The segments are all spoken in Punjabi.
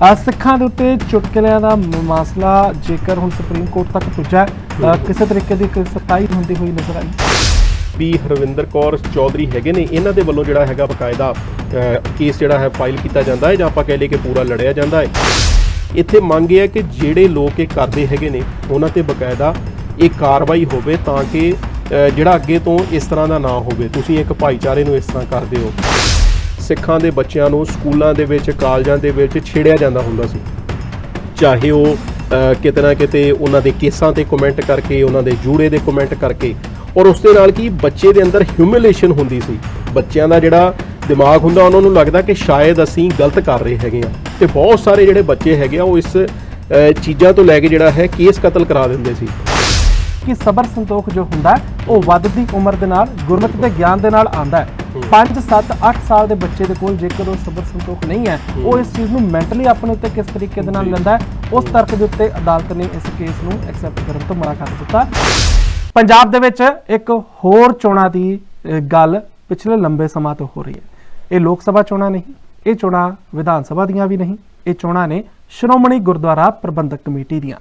ਸਿੱਖਾਂ ਦੇ ਉੱਤੇ ਚੁਟਕਲਿਆਂ ਦਾ ਮ- ਮਸਲਾ ਜੇਕਰ ਹੁਣ ਸੁਪਰੀਮ ਕੋਰਟ ਤੱਕ ਪੁੱਜਾ ਹੈ, ਕਿਸੇ ਤਰੀਕੇ ਦੀ ਕੋਈ ਸਖਤਾਈ ਹੁੰਦੀ ਹੋਈ ਨਜ਼ਰ ਆਈ? ਵੀ ਹਰਵਿੰਦਰ ਕੌਰ ਚੌਧਰੀ ਹੈਗੇ ਨੇ। ਇਹਨਾਂ ਦੇ ਵੱਲੋਂ ਜਿਹੜਾ ਹੈਗਾ ਬਕਾਇਦਾ ਕੇਸ ਜਿਹੜਾ ਹੈ ਫਾਈਲ ਕੀਤਾ ਜਾਂਦਾ ਹੈ ਜਾਂ ਆਪਾਂ ਕਹਿ ਲਈਏ ਕਿ ਪੂਰਾ ਲੜਿਆ ਜਾਂਦਾ ਹੈ। ਇੱਥੇ ਮੰਗ ਇਹ ਹੈ ਕਿ ਜਿਹੜੇ ਲੋਕ ਇਹ ਕਰਦੇ ਹੈਗੇ ਨੇ ਉਹਨਾਂ ਤੇ ਬਕਾਇਦਾ ਇਹ ਕਾਰਵਾਈ ਹੋਵੇ ਤਾਂ ਕਿ ਜਿਹੜਾ ਅੱਗੇ ਤੋਂ ਇਸ ਤਰ੍ਹਾਂ ਦਾ ਨਾ ਹੋਵੇ। ਤੁਸੀਂ ਇੱਕ ਭਾਈਚਾਰੇ ਨੂੰ ਇਸ ਤਰ੍ਹਾਂ ਕਰਦੇ ਹੋ। ਸਿੱਖਾਂ ਦੇ ਬੱਚਿਆਂ ਨੂੰ ਸਕੂਲਾਂ ਦੇ ਵਿੱਚ, ਕਾਲਜਾਂ ਦੇ ਵਿੱਚ ਛੇੜਿਆ ਜਾਂਦਾ ਹੁੰਦਾ ਸੀ। ਚਾਹੇ ਉਹ ਕਿਤੇ ਨਾ ਕਿਤੇ ਉਹਨਾਂ ਦੇ ਕੇਸਾਂ ਤੇ ਕਮੈਂਟ ਕਰਕੇ, ਉਹਨਾਂ ਦੇ ਜੂੜੇ ਦੇ ਕਮੈਂਟ ਕਰਕੇ। ਔਰ ਉਸ ਦੇ ਨਾਲ ਕੀ ਬੱਚੇ ਦੇ ਅੰਦਰ ਹਿਊਮਿਲੇਸ਼ਨ ਹੁੰਦੀ ਸੀ। ਬੱਚਿਆਂ ਦਾ ਜਿਹੜਾ ਦਿਮਾਗ ਹੁੰਦਾ, ਉਹਨਾਂ ਨੂੰ ਲੱਗਦਾ ਕਿ ਸ਼ਾਇਦ ਅਸੀਂ ਗਲਤ ਕਰ ਰਹੇ ਹੈਗੇ ਆ ਤੇ ਬਹੁਤ ਸਾਰੇ ਜਿਹੜੇ ਬੱਚੇ ਹੈਗੇ ਆ, ਉਹ ਇਸ ਚੀਜ਼ਾਂ ਤੋਂ ਲੈ ਕੇ ਜਿਹੜਾ ਹੈ ਕੇਸ ਕਤਲ ਕਰਾ ਦਿੰਦੇ ਸੀ। ਕਿ ਸਬਰ ਸੰਤੋਖ ਜੋ ਹੁੰਦਾ, ਉਹ ਵੱਧਦੀ ਉਮਰ ਦੇ ਨਾਲ, ਗੁਰਮਤਿ ਦੇ ਗਿਆਨ ਦੇ ਨਾਲ ਆਂਦਾ ਹੈ। 5 7 8 ਸਾਲ ਦੇ ਬੱਚੇ ਦੇ ਕੋਲ ਜੇਕਰ ਉਹ ਸਬਰ ਸੰਤੋਖ ਨਹੀਂ ਹੈ ਉਹ ਇਸ ਚੀਜ਼ ਨੂੰ ਮੈਂਟਲੀ ਆਪਣੇ ਉੱਤੇ ਕਿਸ ਤਰੀਕੇ ਦੇ ਨਾਲ। ਲੈਂਦਾ ਹੈ ਉਸ ਤਰਕ ਦੇ ਉੱਤੇ ਅਦਾਲਤ ਨੇ ਇਸ ਕੇਸ ਨੂੰ ਐਕਸੈਪਟ ਕਰਨ ਤੋਂ ਮਨਾ ਕਰ ਦਿੱਤਾ। ਪੰਜਾਬ ਦੇ ਵਿੱਚ ਇੱਕ ਹੋਰ ਚੋਣਾਂ ਦੀ ਗੱਲ ਪਿਛਲੇ ਲੰਬੇ ਸਮਾਂ ਤੋਂ ਹੋ ਰਹੀ ਹੈ। ਇਹ ਲੋਕ ਸਭਾ ਚੋਣਾਂ ਨਹੀਂ ਇਹ ਚੋਣਾਂ ਵਿਧਾਨ ਸਭਾ ਦੀਆਂ ਵੀ ਨਹੀਂ ਇਹ ਚੋਣਾਂ ਨੇ ਸ਼੍ਰੋਮਣੀ ਗੁਰਦੁਆਰਾ ਪ੍ਰਬੰਧਕ ਕਮੇਟੀ ਦੀਆਂ।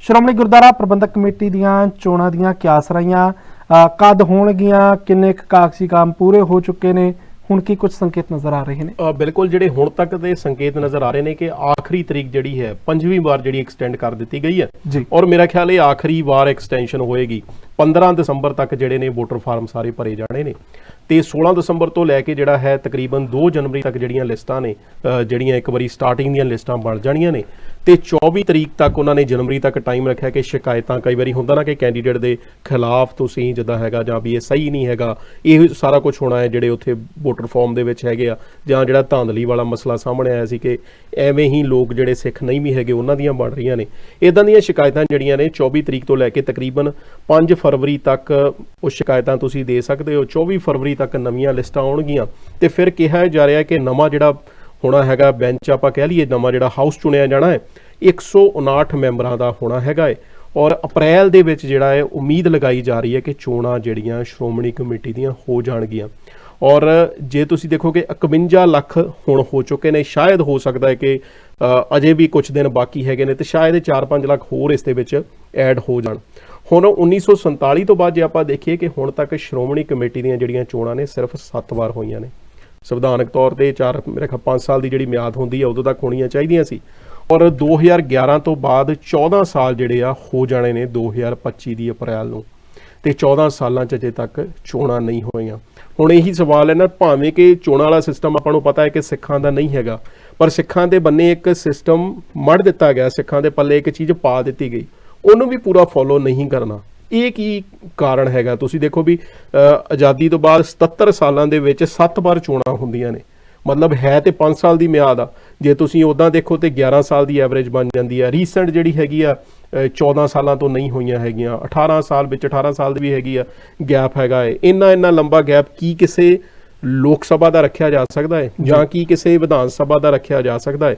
ਸ਼੍ਰੋਮਣੀ ਗੁਰਦੁਆਰਾ ਪ੍ਰਬੰਧਕ ਕਮੇਟੀ ਦੀਆਂ ਚੋਣਾਂ ਦੀਆਂ ਕਿਆਸ ਰਹੀਆਂ ਕਦ ਹੋਣਗੀਆਂ ਕਿੰਨੇ ਕੁ ਕਾਗਜ਼ੀ ਕੰਮ ਪੂਰੇ ਹੋ ਚੁੱਕੇ ਨੇ ਹੁਣ ਕੀ ਕੁਝ ਸੰਕੇਤ ਨਜ਼ਰ ਆ ਰਹੇ ਨੇ? ਬਿਲਕੁਲ ਜਿਹੜੇ ਹੁਣ ਤੱਕ ਦੇ ਸੰਕੇਤ ਨਜ਼ਰ ਆ ਰਹੇ ਨੇ ਕਿ ਆਖਰੀ ਤਰੀਕ ਜਿਹੜੀ ਹੈ ਪੰਜਵੀਂ ਵਾਰ ਜਿਹੜੀ ਐਕਸਟੈਂਡ ਕਰ ਦਿੱਤੀ ਗਈ ਹੈ। ਔਰ ਮੇਰਾ ਖਿਆਲ ਇਹ ਆਖਰੀ ਵਾਰ ਐਕਸਟੈਂਸ਼ਨ ਹੋਏਗੀ। 15 ਦਸੰਬਰ ਤੱਕ ਜਿਹੜੇ ਨੇ ਵੋਟਰ ਫਾਰਮ ਸਾਰੇ ਭਰੇ ਜਾਣੇ ਨੇ। ਤੇ 16 ਦਸੰਬਰ ਤੋਂ ਲੈ ਕੇ ਜਿਹੜਾ ਹੈ ਤਕਰੀਬਨ 2 ਜਨਵਰੀ ਤੱਕ ਜਿਹੜੀਆਂ ਲਿਸਟਾਂ ਨੇ ਜਿਹੜੀਆਂ ਇੱਕ ਵਾਰੀ ਸਟਾਰਟਿੰਗ ਦੀਆਂ ਲਿਸਟਾਂ ਬਣ ਜਾਣੀਆਂ ਨੇ, ਤੇ 24 ਤਰੀਕ ਤੱਕ ਉਹਨਾਂ ਨੇ ਜਨਵਰੀ ਤੱਕ ਟਾਈਮ ਰੱਖਿਆ ਕਿ ਸ਼ਿਕਾਇਤਾਂ ਕਈ ਵਾਰੀ ਹੁੰਦਾ ਨਾ ਕਿ ਕੈਂਡੀਡੇਟ ਦੇ ਖਿਲਾਫ ਤੁਸੀਂ ਜਿੱਦਾਂ ਹੈਗਾ ਜਾਂ ਵੀ ਇਹ ਸਹੀ ਨਹੀਂ ਹੈਗਾ, ਇਹ ਸਾਰਾ ਕੁਝ ਹੋਣਾ ਹੈ ਜਿਹੜੇ ਉੱਥੇ ਵੋਟਰ ਫਾਰਮ ਦੇ ਵਿੱਚ ਹੈਗੇ ਆ, ਜਾਂ ਜਿਹੜਾ ਧਾਂਦਲੀ ਵਾਲਾ ਮਸਲਾ ਸਾਹਮਣੇ ਆਇਆ ਸੀ ਕਿ ਐਵੇਂ ਹੀ ਲੋਕ ਜਿਹੜੇ ਸਿੱਖ ਨਹੀਂ ਵੀ ਹੈਗੇ ਉਹਨਾਂ ਦੀਆਂ ਬਣ ਰਹੀਆਂ ਨੇ। ਇਦਾਂ ਦੀਆਂ ਸ਼ਿਕਾਇਤਾਂ ਜਿਹੜੀਆਂ ਨੇ 24 ਤਰੀਕ ਤੋਂ ਲੈ ਕੇ ਤਕਰੀਬਨ 5 ਫਰਵਰੀ ਤੱਕ ਉਹ ਸ਼ਿਕਾਇਤਾਂ ਤੁਸੀਂ ਦੇ ਸਕਦੇ ਹੋ। 24 ਫਰਵਰੀ ਤੱਕ ਨਵੀਆਂ ਲਿਸਟਾਂ ਆਉਣਗੀਆਂ। ਤੇ ਫਿਰ ਕਿਹਾ ਜਾ ਰਿਹਾ ਕਿ ਨਵਾਂ ਜਿਹੜਾ ਹੋਣਾ ਹੈਗਾ, ਬੈਂਚ ਆਪਾਂ ਕਹਿ ਲਈਏ, ਨਵਾਂ ਜਿਹੜਾ ਹਾਊਸ ਚੁਣਿਆ ਜਾਣਾ ਹੈ 159 ਮੈਂਬਰਾਂ ਦਾ ਹੋਣਾ ਹੈਗਾ ਹੈ। ਔਰ ਅਪ੍ਰੈਲ ਦੇ ਵਿੱਚ ਜਿਹੜਾ ਹੈ, ਉਮੀਦ ਲਗਾਈ ਜਾ ਰਹੀ ਹੈ ਕਿ ਚੋਣਾਂ ਜਿਹੜੀਆਂ ਸ਼੍ਰੋਮਣੀ ਕਮੇਟੀ ਦੀਆਂ ਹੋ ਜਾਣਗੀਆਂ। ਔਰ ਜੇ ਤੁਸੀਂ ਦੇਖੋਗੇ 51 ਲੱਖ ਹੁਣ ਹੋ ਚੁੱਕੇ ਨੇ। ਸ਼ਾਇਦ ਹੋ ਸਕਦਾ ਹੈ ਕਿ ਅਜੇ ਵੀ ਕੁਝ ਦਿਨ ਬਾਕੀ ਹੈਗੇ ਨੇ ਤੇ ਸ਼ਾਇਦ ਇਹ 4-5 ਲੱਖ ਹੋਰ ਇਸ ਦੇ ਵਿੱਚ ਐਡ ਹੋ ਜਾਣ। ਹੁਣ 1947 ਤੋਂ ਬਾਅਦ ਜੇ ਆਪਾਂ ਦੇਖੀਏ ਕਿ ਹੁਣ ਤੱਕ ਸ਼੍ਰੋਮਣੀ ਕਮੇਟੀ ਦੀਆਂ ਜਿਹੜੀਆਂ ਚੋਣਾਂ ਨੇ ਸਿਰਫ 7 ਵਾਰ ਹੋਈਆਂ ਨੇ। ਸੰਵਿਧਾਨਕ ਤੌਰ ਤੇ 4 ਮੇਰੇ ਖਿਆਲ 5 ਸਾਲ ਦੀ ਜਿਹੜੀ ਮਿਆਦ ਹੁੰਦੀ ਹੈ, ਉਦੋਂ ਤੱਕ ਹੋਣੀਆਂ ਚਾਹੀਦੀਆਂ ਸੀ। ਔਰ 2011 ਤੋਂ ਬਾਅਦ 14 ਸਾਲ ਜਿਹੜੇ ਆ, ਹੋ ਜਾਣੇ ਨੇ 2025 ਦੀ ਅਪ੍ਰੈਲ ਨੂੰ। ਤੇ 14 ਸਾਲਾਂ ਚ ਅਜੇ ਤੱਕ ਚੋਣਾਂ ਨਹੀਂ ਹੋਈਆਂ। ਹੁਣ ਇਹੀ ਸਵਾਲ ਹੈ ਨਾ, ਭਾਵੇਂ ਕਿ ਚੋਣਾਂ ਵਾਲਾ ਸਿਸਟਮ ਆਪਾਂ ਨੂੰ ਪਤਾ ਹੈ ਕਿ ਸਿੱਖਾਂ ਦਾ ਨਹੀਂ ਹੈਗਾ, ਪਰ ਸਿੱਖਾਂ ਦੇ ਬੰਨੇ ਇੱਕ ਸਿਸਟਮ ਮੜ ਦਿੱਤਾ ਗਿਆ, ਸਿੱਖਾਂ ਦੇ ਪੱਲੇ ਇੱਕ ਚੀਜ਼ ਪਾ ਦਿੱਤੀ ਗਈ। ਉਹਨੂੰ ਵੀ ਪੂਰਾ ਫੋਲੋ ਨਹੀਂ ਕਰਨਾ। ਇਹ ਕੀ ਕਾਰਨ ਹੈਗਾ? ਤੁਸੀਂ ਦੇਖੋ ਵੀ ਆਜ਼ਾਦੀ ਤੋਂ ਬਾਅਦ 77 ਸਾਲਾਂ ਦੇ ਵਿੱਚ 7 ਵਾਰ ਚੋਣਾਂ ਹੁੰਦੀਆਂ ਨੇ। ਮਤਲਬ ਹੈ ਤੇ 5 ਸਾਲ ਦੀ ਮਿਆਦ ਆ। ਜੇ ਤੁਸੀਂ ਉਦਾਂ ਦੇਖੋ ਤੇ 11 ਸਾਲ ਦੀ ਐਵਰੇਜ ਬਣ ਜਾਂਦੀ ਆ। ਰੀਸੈਂਟ ਜਿਹੜੀ ਹੈਗੀ ਆ ਅ, 14 ਸਾਲਾਂ ਤੋਂ ਨਹੀਂ ਹੋਈਆਂ ਹੈਗੀਆਂ। 18 ਸਾਲ ਵਿੱਚ 18 ਸਾਲ ਦੀ ਵੀ ਹੈਗੀ ਆ ਗੈਪ ਹੈਗਾ ਏ। ਇੰਨਾ ਇੰਨਾ ਲੰਬਾ ਗੈਪ ਕੀ ਕਿਸੇ ਲੋਕ ਸਭਾ ਦਾ ਰੱਖਿਆ ਜਾ ਸਕਦਾ ਹੈ ਜਾਂ ਕੀ ਕਿਸੇ ਵਿਧਾਨ ਸਭਾ ਦਾ ਰੱਖਿਆ ਜਾ ਸਕਦਾ ਹੈ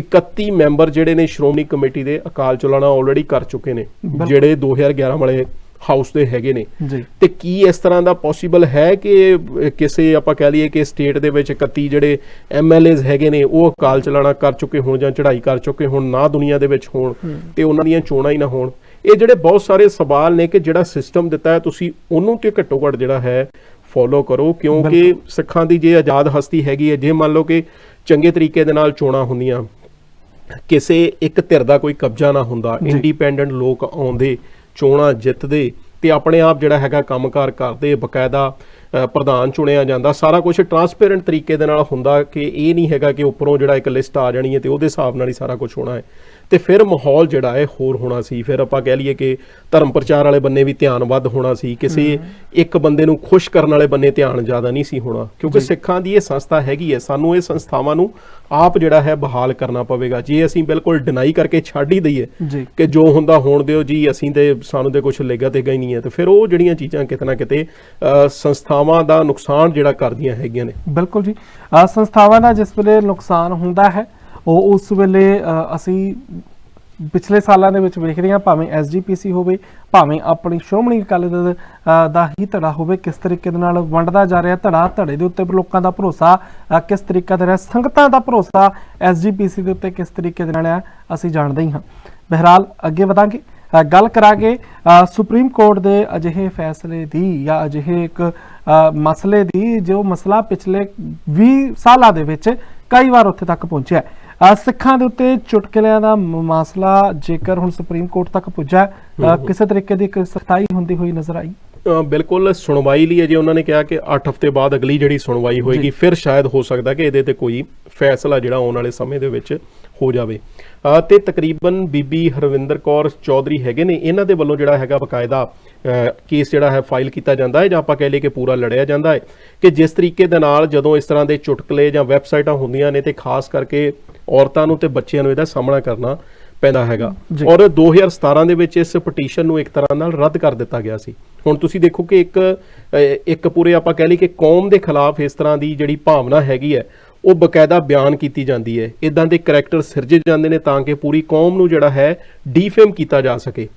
31 ਮੈਂਬਰ ਜਿਹੜੇ ਨੇ ਸ਼੍ਰੋਮਣੀ ਕਮੇਟੀ ਦੇ ਅਕਾਲ ਚਲਾਣਾ ਆਲਰੇਡੀ ਕਰ ਚੁੱਕੇ ਨੇ। ਜਿਹੜੇ 2011 ਵਾਲੇ ਹਾਊਸ ਦੇ ਹੈਗੇ ਨੇ। ਤੇ ਕੀ ਇਸ ਤਰ੍ਹਾਂ ਦਾ ਪੋਸੀਬਲ ਹੈ ਕਿ ਕਿਸੇ ਆਪਾਂ ਕਹਿ ਲਈਏ ਕਿ ਸਟੇਟ ਦੇ ਵਿੱਚ 31 ਜਿਹੜੇ ਐਮਐਲਏਜ਼ ਹੈਗੇ ਨੇ ਉਹ ਅਕਾਲ ਚਲਾਣਾ ਕਰ ਚੁੱਕੇ ਹੋਣ ਜਾਂ ਚੜ੍ਹਾਈ ਕਰ ਚੁੱਕੇ ਹੋਣ ਨਾ ਦੁਨੀਆ ਦੇ ਵਿੱਚ ਹੋਣ ਤੇ ਉਹਨਾਂ ਦੀਆਂ ਚੋਣਾਂ ਹੀ ਨਾ ਹੋਣ। ਇਹ ਜਿਹੜੇ ਬਹੁਤ ਸਾਰੇ ਸਵਾਲ ਨੇ ਕਿ ਜਿਹੜਾ ਸਿਸਟਮ ਦਿੱਤਾ ਹੈ ਤੁਸੀਂ ਉਹਨੂੰ ਤੇ ਘੱਟੋ ਘੱਟ ਜਿਹੜਾ ਹੈ ਫੋਲੋ ਕਰੋ ਕਿਉਂਕਿ ਸਿੱਖਾਂ ਦੀ ਜੇ ਆਜ਼ਾਦ ਹਸਤੀ ਹੈਗੀ ਹੈ ਜੇ ਮੰਨ ਲਓ ਕਿ ਚੰਗੇ ਤਰੀਕੇ ਦੇ ਨਾਲ ਚੋਣਾਂ ਹੁੰਦੀਆਂ ਕਿਸੇ ਇੱਕ ਧਿਰ ਦਾ ਕੋਈ ਕਬਜ਼ਾ ਨਾ ਹੁੰਦਾ। ਇੰਡੀਪੈਂਡੈਂਟ ਲੋਕ ਆਉਂਦੇ ਚੋਣਾਂ ਜਿੱਤਦੇ ਤੇ ਆਪਣੇ ਆਪ ਜਿਹੜਾ ਹੈਗਾ ਕੰਮਕਾਰ ਕਰਦੇ ਬਕਾਇਦਾ ਪ੍ਰਧਾਨ ਚੁਣਿਆ ਜਾਂਦਾ। ਸਾਰਾ ਕੁਝ ਟਰਾਂਸਪੇਰੈਂਟ ਤਰੀਕੇ ਦੇ ਨਾਲ ਹੁੰਦਾ ਕਿ ਇਹ ਨਹੀਂ ਹੈਗਾ ਕਿ ਉੱਪਰੋਂ ਜਿਹੜਾ ਇੱਕ ਲਿਸਟ ਆ ਜਾਣੀ ਹੈ ਤੇ ਉਹਦੇ ਹਿਸਾਬ ਨਾਲ ਹੀ ਸਾਰਾ ਕੁਝ ਹੋਣਾ ਹੈ। ਤੇ ਫਿਰ ਮਾਹੌਲ ਜਿਹੜਾ ਹੈ ਹੋਰ ਹੋਣਾ ਸੀ। ਫਿਰ ਆਪਾਂ ਕਹਿ ਲਈਏ ਕਿ ਧਰਮ ਪ੍ਰਚਾਰ ਵਾਲੇ ਬੰਨੇ ਵੀ ਧਿਆਨ ਵੱਧ ਹੋਣਾ ਸੀ। ਕਿਸੇ ਇੱਕ ਬੰਦੇ ਨੂੰ ਖੁਸ਼ ਕਰਨ ਵਾਲੇ ਬੰਨੇ ਧਿਆਨ ਜ਼ਿਆਦਾ ਨਹੀਂ ਸੀ ਹੋਣਾ। ਕਿਉਂਕਿ ਸਿੱਖਾਂ ਦੀ ਇਹ ਸੰਸਥਾ ਹੈਗੀ ਹੈ। ਸਾਨੂੰ ਇਹ ਸੰਸਥਾਵਾਂ ਨੂੰ ਆਪ ਜਿਹੜਾ ਹੈ ਬਹਾਲ ਕਰਨਾ ਪਵੇਗਾ। ਜੇ ਅਸੀਂ ਬਿਲਕੁਲ ਡਿਨਾਈ ਕਰਕੇ ਛੱਡ ਹੀ ਦਈਏ ਕਿ ਜੋ ਹੁੰਦਾ ਹੋਣ ਦਿਓ ਜੀ ਅਸੀਂ ਤੇ ਸਾਨੂੰ ਤੇ ਕੁਝ ਲੈਗਾ ਤੇ ਗਈ ਨਹੀਂ ਹੈ। ਤੇ ਫਿਰ ਉਹ ਜਿਹੜੀਆਂ ਚੀਜ਼ਾਂ ਕਿਤੇ ਨਾ ਕਿਤੇ ਸੰਸਥਾਵਾਂ ਦਾ ਨੁਕਸਾਨ ਜਿਹੜਾ ਕਰਦੀਆਂ ਹੈਗੀਆਂ ਨੇ। ਬਿਲਕੁਲ ਜੀ। ਸੰਸਥਾਵਾਂ ਦਾ ਜਿਸ ਵੇਲੇ ਨੁਕਸਾਨ ਹੁੰਦਾ ਹੈ ਉਹ ਉਸ ਵੇਲੇ ਅਸੀਂ ਪਿਛਲੇ ਸਾਲਾਂ ਦੇ ਵਿੱਚ ਵੇਖ ਰਹੇ ਹਾਂ ਭਾਵੇਂ ਐਸਜੀਪੀਸੀ ਹੋਵੇ, ਭਾਵੇਂ ਆਪਣੀ ਸ਼੍ਰੋਮਣੀ ਅਕਾਲੀ ਦਲ ਦਾ ਹੀ ਧੜਾ ਹੋਵੇ, ਕਿਸ ਤਰੀਕੇ ਦੇ ਨਾਲ ਵੰਡਦਾ ਜਾ ਰਿਹਾ, ਧੜਾ ਧੜੇ ਦੇ ਉੱਤੇ ਲੋਕਾਂ ਦਾ ਭਰੋਸਾ ਕਿਸ ਤਰੀਕੇ ਦੇ ਨਾਲ, ਸੰਗਤਾਂ ਦਾ ਭਰੋਸਾ ਐਸਜੀਪੀਸੀ ਦੇ ਉੱਤੇ ਕਿਸ ਤਰੀਕੇ ਦੇ ਨਾਲ ਹੈ, ਅਸੀਂ ਜਾਣਦੇ ਹੀ ਹਾਂ ਬਹਿਰਾਲ, ਅੱਗੇ ਵਧਾਂਗੇ ਗੱਲ ਕਰਾਂਗੇ ਸੁਪਰੀਮ ਕੋਰਟ ਦੇ ਅਜਿਹੇ ਫੈਸਲੇ ਦੀ ਜਾਂ ਅਜਿਹੇ ਇੱਕ ਮਸਲੇ ਦੀ, ਜੋ ਮਸਲਾ ਪਿਛਲੇ 20 ਸਾਲਾਂ ਦੇ ਵਿੱਚ ਕਈ ਵਾਰ ਉੱਥੇ ਤੱਕ ਪਹੁੰਚਿਆ ਹੈ। ਸਿੱਖਾਂ ਦੇ ਉੱਤੇ ਚੁਟਕਲਿਆਂ ਦਾ ਮਸਲਾ ਜੇਕਰ ਹੁਣ ਸੁਪਰੀਮ ਕੋਰਟ ਤੱਕ ਪੁੱਜਾ ਕਿਸੇ ਤਰੀਕੇ ਦੀ ਸਖਤਾਈ ਹੁੰਦੀ ਹੋਈ ਨਜ਼ਰ ਆਈ? ਬਿਲਕੁਲ ਸੁਣਵਾਈ ਲਈ ਅਜੇ ਉਹਨਾਂ ਨੇ ਕਿਹਾ ਕਿ 8 ਹਫ਼ਤੇ ਬਾਅਦ ਅਗਲੀ ਜਿਹੜੀ ਸੁਣਵਾਈ ਹੋਏਗੀ ਫਿਰ ਸ਼ਾਇਦ ਹੋ ਸਕਦਾ ਕਿ ਇਹਦੇ ਤੇ ਕੋਈ ਫੈਸਲਾ ਜਿਹੜਾ ਆਉਣ ਵਾਲੇ ਸਮੇਂ ਦੇ ਵਿੱਚ ਹੋ ਜਾਵੇ। ਤੇ ਤਕਰੀਬਨ ਬੀਬੀ ਹਰਵਿੰਦਰ ਕੌਰ ਚੌਧਰੀ ਹੈਗੇ ਨੇ। ਇਹਨਾਂ ਦੇ ਵੱਲੋਂ ਜਿਹੜਾ ਹੈਗਾ ਬਕਾਇਦਾ ਕੇਸ ਜਿਹੜਾ ਹੈ ਫਾਈਲ ਕੀਤਾ ਜਾਂਦਾ ਹੈ ਜਾਂ ਆਪਾਂ ਕਹਿ ਲਈਏ ਕਿ ਪੂਰਾ ਲੜਿਆ ਜਾਂਦਾ ਹੈ ਕਿ ਜਿਸ ਤਰੀਕੇ ਦੇ ਨਾਲ ਜਦੋਂ ਇਸ ਤਰ੍ਹਾਂ ਦੇ ਚੁਟਕਲੇ ਜਾਂ ਵੈਬਸਾਈਟਾਂ ਹੁੰਦੀਆਂ ਨੇ ਤੇ ਖਾਸ ਕਰਕੇ ਔਰਤਾਂ ਨੂੰ ਤੇ ਬੱਚਿਆਂ ਨੂੰ ਇਹਦਾ ਸਾਹਮਣਾ ਕਰਨਾ ਪੈਂਦਾ ਹੈਗਾ। ਔਰ 2017 ਦੇ ਵਿੱਚ ਇਸ ਪਟੀਸ਼ਨ ਨੂੰ ਇੱਕ ਤਰ੍ਹਾਂ ਨਾਲ ਰੱਦ ਕਰ ਦਿੱਤਾ ਗਿਆ ਸੀ। ਹੁਣ ਤੁਸੀਂ ਦੇਖੋ ਕਿ ਇੱਕ ਇੱਕ ਪੂਰੇ ਆਪਾਂ ਕਹਿ ਲਈ ਕਿ ਕੌਮ ਦੇ ਖਿਲਾਫ ਇਸ ਤਰ੍ਹਾਂ ਦੀ ਜਿਹੜੀ ਭਾਵਨਾ ਹੈਗੀ ਹੈ ਉਹ ਬਕਾਇਦਾ ਬਿਆਨ ਕੀਤੀ ਜਾਂਦੀ ਹੈ। ਇਦਾਂ ਦੇ ਕੈਰੈਕਟਰ ਸਿਰਜੇ ਜਾਂਦੇ ਨੇ ਤਾਂ ਕਿ ਪੂਰੀ ਕੌਮ ਨੂੰ ਜਿਹੜਾ ਹੈ ਡੀਫੇਮ ਕੀਤਾ ਜਾ ਸਕੇ।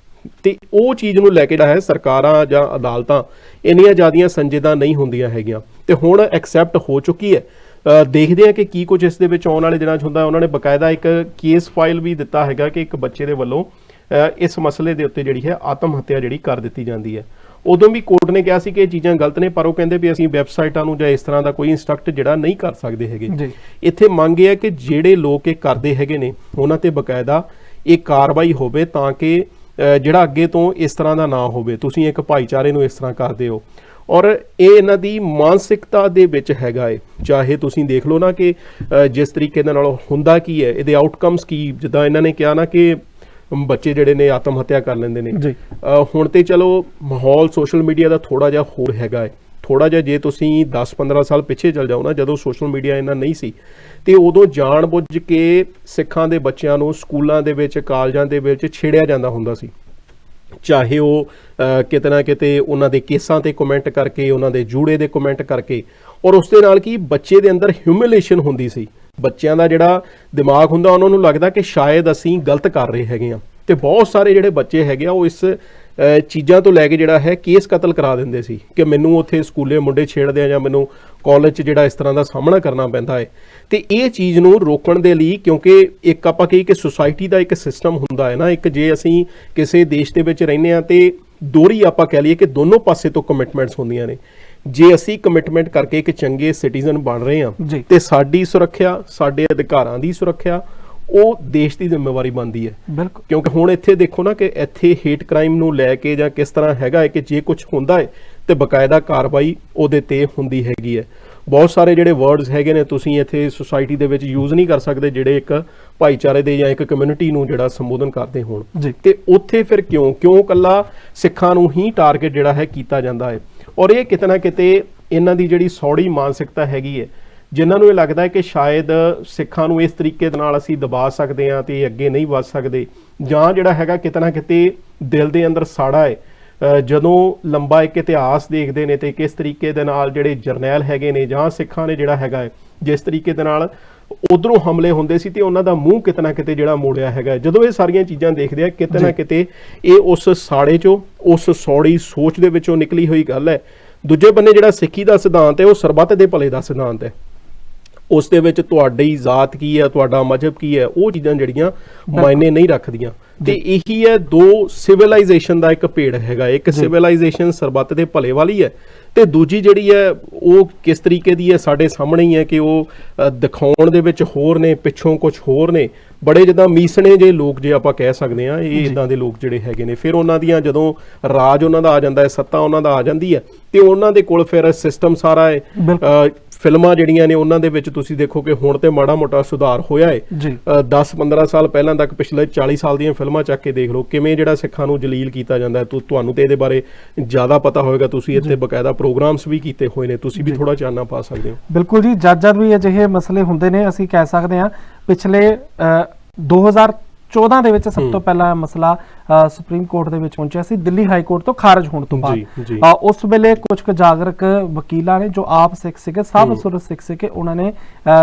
ਤੇ ਉਹ ਚੀਜ਼ ਨੂੰ ਲੈ ਕੇ ਜਿਹੜਾ ਹੈ ਸਰਕਾਰਾਂ ਜਾਂ ਅਦਾਲਤਾਂ ਇੰਨੀਆਂ ਜ਼ਿਆਦੀਆਂ ਸੰਜੀਦਾ ਨਹੀਂ ਹੁੰਦੀਆਂ ਹੈਗੀਆਂ। ਤੇ ਹੁਣ ਐਕਸੈਪਟ ਹੋ ਚੁੱਕੀ ਹੈ। ਦੇਖਦੇ ਆ ਕਿ ਕੀ ਕੁਝ ਇਸ ਦੇ ਵਿੱਚ ਆਉਣ ਵਾਲੇ ਦਿਨਾਂ 'ਚ ਹੁੰਦਾ। ਉਹਨਾਂ ਨੇ ਬਕਾਇਦਾ ਇੱਕ ਕੇਸ ਫਾਈਲ ਵੀ ਦਿੱਤਾ ਹੈਗਾ ਕਿ ਇੱਕ ਬੱਚੇ ਦੇ ਵੱਲੋਂ ਇਸ ਮਸਲੇ ਦੇ ਉੱਤੇ ਜਿਹੜੀ ਹੈ ਆਤਮ ਹੱਤਿਆ ਜਿਹੜੀ ਕਰ ਦਿੱਤੀ ਜਾਂਦੀ ਹੈ। ਉਦੋਂ ਵੀ ਕੋਰਟ ਨੇ ਕਿਹਾ ਸੀ ਕਿ ਇਹ ਚੀਜ਼ਾਂ ਗਲਤ ਨੇ ਪਰ ਉਹ ਕਹਿੰਦੇ ਵੀ ਅਸੀਂ ਵੈਬਸਾਈਟਾਂ ਨੂੰ ਜਾਂ ਇਸ ਤਰ੍ਹਾਂ ਦਾ ਕੋਈ ਇਨਸਟਰਕਟ ਜਿਹੜਾ ਨਹੀਂ ਕਰ ਸਕਦੇ ਹੈਗੇ। ਇੱਥੇ ਮੰਗ ਇਹ ਹੈ ਕਿ ਜਿਹੜੇ ਲੋਕ ਇਹ ਕਰਦੇ ਹੈਗੇ ਨੇ ਉਹਨਾਂ ਤੇ ਬਕਾਇਦਾ ਇਹ ਕਾਰਵਾਈ ਹੋਵੇ ਤਾਂ ਕਿ ਜਿਹੜਾ ਅੱਗੇ ਤੋਂ ਇਸ ਤਰ੍ਹਾਂ ਦਾ ਨਾ ਹੋਵੇ। ਤੁਸੀਂ ਇੱਕ ਭਾਈਚਾਰੇ ਨੂੰ ਇਸ ਤਰ੍ਹਾਂ ਕਰਦੇ ਹੋ। ਔਰ ਇਹ ਇਹਨਾਂ ਦੀ ਮਾਨਸਿਕਤਾ ਦੇ ਵਿੱਚ ਹੈਗਾ ਏ। ਚਾਹੇ ਤੁਸੀਂ ਦੇਖ ਲਓ ਨਾ ਕਿ ਜਿਸ ਤਰੀਕੇ ਦੇ ਨਾਲ ਹੁੰਦਾ ਕੀ ਹੈ ਇਹਦੇ ਆਊਟਕਮਸ ਕੀ ਜਿੱਦਾਂ ਇਹਨਾਂ ਨੇ ਕਿਹਾ ਨਾ ਕਿ ਬੱਚੇ ਜਿਹੜੇ ਨੇ ਆਤਮ ਹੱਤਿਆ ਕਰ ਲੈਂਦੇ ਨੇ। ਹੁਣ ਤੇ ਚਲੋ ਮਾਹੌਲ ਸੋਸ਼ਲ ਮੀਡੀਆ ਦਾ ਥੋੜਾ ਜਿਹਾ ਹੋਰ ਹੈਗਾ ਹੈ। ਥੋੜਾ ਜਿਹਾ ਜੇ ਤੁਸੀਂ 10-15 ਸਾਲ ਪਿੱਛੇ ਚਲ ਜਾਓ ਨਾ ਜਦੋਂ ਸੋਸ਼ਲ ਮੀਡੀਆ ਇਹਨਾਂ ਨਹੀਂ ਸੀ ਤੇ ਉਦੋਂ ਜਾਣ-ਬੁੱਝ ਕੇ ਸਿੱਖਾਂ ਦੇ ਬੱਚਿਆਂ ਨੂੰ ਸਕੂਲਾਂ ਦੇ ਵਿੱਚ ਕਾਲਜਾਂ ਦੇ ਵਿੱਚ ਛੇੜਿਆ ਜਾਂਦਾ ਹੁੰਦਾ ਸੀ। ਚਾਹੇ ਉਹ ਕਿਤੇ ਨਾ ਕਿਤੇ ਉਹਨਾਂ ਦੇ ਕੇਸਾਂ ਤੇ ਕਮੈਂਟ ਕਰਕੇ ਉਹਨਾਂ ਦੇ ਜੂੜੇ ਦੇ ਕਮੈਂਟ ਕਰਕੇ ਔਰ ਉਸ ਦੇ ਨਾਲ ਕੀ ਬੱਚੇ ਦੇ ਅੰਦਰ ਹਿਊਮਿਲੇਸ਼ਨ ਹੁੰਦੀ ਸੀ। ਬੱਚਿਆਂ ਦਾ ਜਿਹੜਾ ਦਿਮਾਗ ਹੁੰਦਾ, ਉਹਨਾਂ ਨੂੰ ਲੱਗਦਾ ਕਿ ਸ਼ਾਇਦ ਅਸੀਂ ਗਲਤ ਕਰ ਰਹੇ ਹੈਗੇ ਆ ਤੇ ਬਹੁਤ ਸਾਰੇ ਜਿਹੜੇ ਬੱਚੇ ਹੈਗੇ ਆ, ਉਹ ਇਸ ਚੀਜ਼ਾਂ ਤੋਂ ਲੈ ਕੇ ਜਿਹੜਾ ਹੈ, ਕੇਸ ਕਤਲ ਕਰਾ ਦਿੰਦੇ ਸੀ ਕਿ ਮੈਨੂੰ ਉੱਥੇ ਸਕੂਲੇ ਮੁੰਡੇ ਛੇੜਦੇ ਆ ਜਾਂ ਮੈਨੂੰ ਕਾਲਜ 'ਚ ਜਿਹੜਾ ਇਸ ਤਰ੍ਹਾਂ ਦਾ ਸਾਹਮਣਾ ਕਰਨਾ ਪੈਂਦਾ ਹੈ। ਤੇ ਇਹ ਚੀਜ਼ ਨੂੰ ਰੋਕਣ ਦੇ ਲਈ ਕਿਉਂਕਿ ਇੱਕ ਆਪਾਂ ਕਹੀ ਕਿ ਸੁਸਾਇਟੀ ਦਾ ਇੱਕ ਸਿਸਟਮ ਹੁੰਦਾ ਹੈ ਨਾ, ਇੱਕ ਜੇ ਅਸੀਂ ਕਿਸੇ ਦੇਸ਼ ਦੇ ਵਿੱਚ ਰਹਿੰਦੇ ਆ ਤੇ ਦੋਰੀ ਆਪਾਂ ਕਹਿ ਲਈਏ ਕਿ ਦੋਨੋਂ ਪਾਸੇ ਤੋਂ ਕਮਿਟਮੈਂਟਸ ਹੁੰਦੀਆਂ ਨੇ। ਜੇ ਅਸੀਂ ਕਮਿਟਮੈਂਟ ਕਰਕੇ ਇੱਕ ਚੰਗੇ ਸਿਟੀਜ਼ਨ ਬਣ ਰਹੇ ਜੀ। ਤੇ ਸਾਡੀ ਸੁਰੱਖਿਆ ਸਾਡੇ ਅਧਿਕਾਰਾਂ ਦੀ ਸੁਰੱਖਿਆ ਉਹ ਦੇਸ਼ ਦੀ ਜ਼ਿੰਮੇਵਾਰੀ ਬਣਦੀ ਹੈ। ਬਿਲਕੁਲ। ਕਿਉਂਕਿ ਹੁਣ ਇੱਥੇ ਦੇਖੋ ਨਾ ਕਿ ਇੱਥੇ ਹੇਟ ਕ੍ਰਾਈਮ ਨੂੰ ਲੈ ਕੇ ਜਾਂ ਕਿਸ ਤਰ੍ਹਾਂ ਹੈਗਾ ਹੈ ਕਿ ਜੇ ਕੁਝ ਹੁੰਦਾ ਹੈ ਤੇ ਬਕਾਇਦਾ ਕਾਰਵਾਈ ਉਹਦੇ ਤੇ ਹੁੰਦੀ ਹੈਗੀ ਹੈ। ਬਹੁਤ ਸਾਰੇ ਜਿਹੜੇ ਵਰਡਸ ਹੈਗੇ ਨੇ ਤੁਸੀਂ ਇੱਥੇ ਸੁਸਾਇਟੀ ਦੇ ਵਿੱਚ ਯੂਜ਼ ਨਹੀਂ ਕਰ ਸਕਦੇ ਜਿਹੜੇ ਇੱਕ ਭਾਈਚਾਰੇ ਦੇ ਜਾਂ ਇੱਕ ਕਮਿਊਨਿਟੀ ਨੂੰ ਜਿਹੜਾ ਸੰਬੋਧਨ ਕਰਦੇ ਹੋਣ। ਤੇ ਉੱਥੇ ਫਿਰ ਕਿਉਂ? ਕਿਉਂ ਕੱਲਾ ਸਿੱਖਾਂ ਨੂੰ ਹੀ ਟਾਰਗੇਟ ਜਿਹੜਾ ਹੈ ਕੀਤਾ ਜਾਂਦਾ ਹੈ? ਔਰ ਇਹ ਕਿਤੇ ਨਾ ਕਿਤੇ ਇਹਨਾਂ ਦੀ ਜਿਹੜੀ ਸੌੜੀ ਮਾਨਸਿਕਤਾ ਹੈਗੀ ਹੈ ਜਿਨ੍ਹਾਂ ਨੂੰ ਇਹ ਲੱਗਦਾ ਹੈ ਕਿ ਸ਼ਾਇਦ ਸਿੱਖਾਂ ਨੂੰ ਇਸ ਤਰੀਕੇ ਦੇ ਨਾਲ ਅਸੀਂ ਦਬਾ ਸਕਦੇ ਹਾਂ ਤੇ ਅੱਗੇ ਨਹੀਂ ਵੱਧ ਸਕਦੇ ਜਾਂ ਜਿਹੜਾ ਹੈਗਾ ਕਿਤੇ ਨਾ ਕਿਤੇ ਦਿਲ ਦੇ ਅੰਦਰ ਸਾੜਾ ਹੈ ਜਦੋਂ ਲੰਬਾ ਇੱਕ ਇਤਿਹਾਸ ਦੇਖਦੇ ਨੇ ਤੇ ਕਿਸ ਤਰੀਕੇ ਦੇ ਨਾਲ ਜਿਹੜੇ ਜਰਨੈਲ ਹੈਗੇ ਨੇ ਜਾਂ ਸਿੱਖਾਂ ਨੇ ਜਿਹੜਾ ਹੈਗਾ ਹੈ, ਜਿਸ ਤਰੀਕੇ ਦੇ ਨਾਲ ਉਧਰੋਂ ਹਮਲੇ ਹੁੰਦੇ ਸੀ ਤੇ ਉਹਨਾਂ ਦਾ ਮੂੰਹ ਕਿਤੇ ਨਾ ਕਿਤੇ ਜਿਹੜਾ ਮੋੜਿਆ ਹੈਗਾ। ਜਦੋਂ ਇਹ ਸਾਰੀਆਂ ਚੀਜ਼ਾਂ ਦੇਖਦੇ ਆ ਕਿਤੇ ਨਾ ਕਿਤੇ ਇਹ ਉਸ ਸਾੜੇ ਚੋਂ ਉਸ ਸੌੜੀ ਸੋਚ ਦੇ ਵਿੱਚੋਂ ਨਿਕਲੀ ਹੋਈ ਗੱਲ ਹੈ। ਦੂਜੇ ਬੰਨੇ ਜਿਹੜਾ ਸਿੱਖੀ ਦਾ ਸਿਧਾਂਤ ਹੈ ਉਹ ਸਰਬੱਤ ਦੇ ਭਲੇ ਦਾ ਸਿਧਾਂਤ ਹੈ। ਉਸ ਦੇ ਵਿੱਚ ਤੁਹਾਡੀ ਜ਼ਾਤ ਕੀ ਹੈ ਤੁਹਾਡਾ ਮਜ਼ਹਬ ਕੀ ਹੈ ਉਹ ਚੀਜ਼ਾਂ ਜਿਹੜੀਆਂ ਮਾਇਨੇ ਨਹੀਂ ਰੱਖਦੀਆਂ। ਤੇ ਇਹੀ ਹੈ ਦੋ ਸਿਵਲਾਈਜੇਸ਼ਨ ਦਾ ਇੱਕ ਭੇੜ ਹੈਗਾ। ਇੱਕ ਸਿਵਲਾਈਜੇਸ਼ਨ ਸਰਬੱਤ ਦੇ ਭਲੇ ਵਾਲੀ ਹੈ ਤੇ ਦੂਜੀ ਜਿਹੜੀ ਹੈ ਉਹ ਕਿਸ ਤਰੀਕੇ ਦੀ ਹੈ ਸਾਡੇ ਸਾਹਮਣੇ ਹੀ ਹੈ ਕਿ ਉਹ ਦਿਖਾਉਣ ਦੇ ਵਿੱਚ ਹੋਰ ਨੇ ਪਿੱਛੋਂ ਕੁਝ ਹੋਰ ਨੇ। ਬੜੇ ਜਿੱਦਾਂ ਮੀਸਣੇ ਜੇ ਲੋਕ ਜੇ ਆਪਾਂ ਕਹਿ ਸਕਦੇ ਆ ਇਹ ਇਦਾਂ ਦੇ ਲੋਕ ਜਿਹੜੇ ਹੈਗੇ ਨੇ। ਫਿਰ ਉਹਨਾਂ ਦੀਆਂ ਜਦੋਂ ਰਾਜ ਉਹਨਾਂ ਦਾ ਆ ਜਾਂਦਾ ਹੈ ਸੱਤਾ ਉਹਨਾਂ ਦਾ ਆ ਜਾਂਦੀ ਹੈ ਤੇ ਉਹਨਾਂ ਦੇ ਕੋਲ ਫਿਰ ਸਿਸਟਮ ਸਾਰਾ ਹੈ। ਫਿਲਮਾਂ ਜਿਹੜੀਆਂ ਨੇ ਉਹਨਾਂ ਦੇ ਵਿੱਚ ਤੁਸੀਂ ਦੇਖੋ ਕਿ ਹੁਣ ਤੇ ਮਾੜਾ ਮੋਟਾ ਸੁਧਾਰ ਹੋਇਆ ਹੈ ਜੀ। 10-15 ਸਾਲ ਪਹਿਲਾਂ ਤੱਕ ਪਿਛਲੇ 40 ਸਾਲ ਦੀਆਂ ਫਿਲਮਾਂ ਚੱਕ ਕੇ ਦੇਖ ਲਓ ਕਿਵੇਂ ਜਿਹੜਾ ਸਿੱਖਾਂ ਨੂੰ ਜਲੀਲ ਕੀਤਾ ਜਾਂਦਾ ਹੈ ਤੁਹਾਨੂੰ ਤੇ ਇਹਦੇ ਬਾਰੇ ਜ਼ਿਆਦਾ ਪਤਾ ਹੋਵੇਗਾ ਤੁਸੀਂ ਇੱਥੇ ਬਕਾਇਦਾ ਪ੍ਰੋਗਰਾਮਸ ਵੀ ਕੀਤੇ ਹੋਏ ਨੇ ਤੁਸੀਂ ਵੀ ਥੋੜਾ ਚਾਨਣਾ ਪਾ ਸਕਦੇ ਹੋ। ਬਿਲਕੁਲ ਜੀ ਜਦ ਜਦ ਵੀ ਅਜਿਹੇ ਮਸਲੇ ਹੁੰਦੇ ਨੇ ਅਸੀਂ ਕਹਿ ਸਕਦੇ ਹਾਂ ਪਿਛਲੇ ਅ, 2014 ਦੇ ਵਿੱਚ ਸਭ ਤੋਂ ਪਹਿਲਾ ਮਸਲਾ ਸੁਪਰੀਮ ਕੋਰਟ ਦੇ ਵਿੱਚ ਪਹੁੰਚਿਆ ਸੀ ਦਿੱਲੀ ਹਾਈ ਕੋਰਟ ਤੋਂ ਖਾਰਜ ਹੋਣ ਤੋਂ ਬਾਅਦ। ਉਸ ਵੇਲੇ ਕੁਝ ਕੁ ਜਾਗਰਕ ਵਕੀਲਾਂ ਨੇ ਜੋ ਆਪ ਸਿੱਖ ਸੀਗੇ ਸਭ ਸੁਰ ਸਿੱਖ ਸੀਗੇ ਉਹਨਾਂ ਨੇ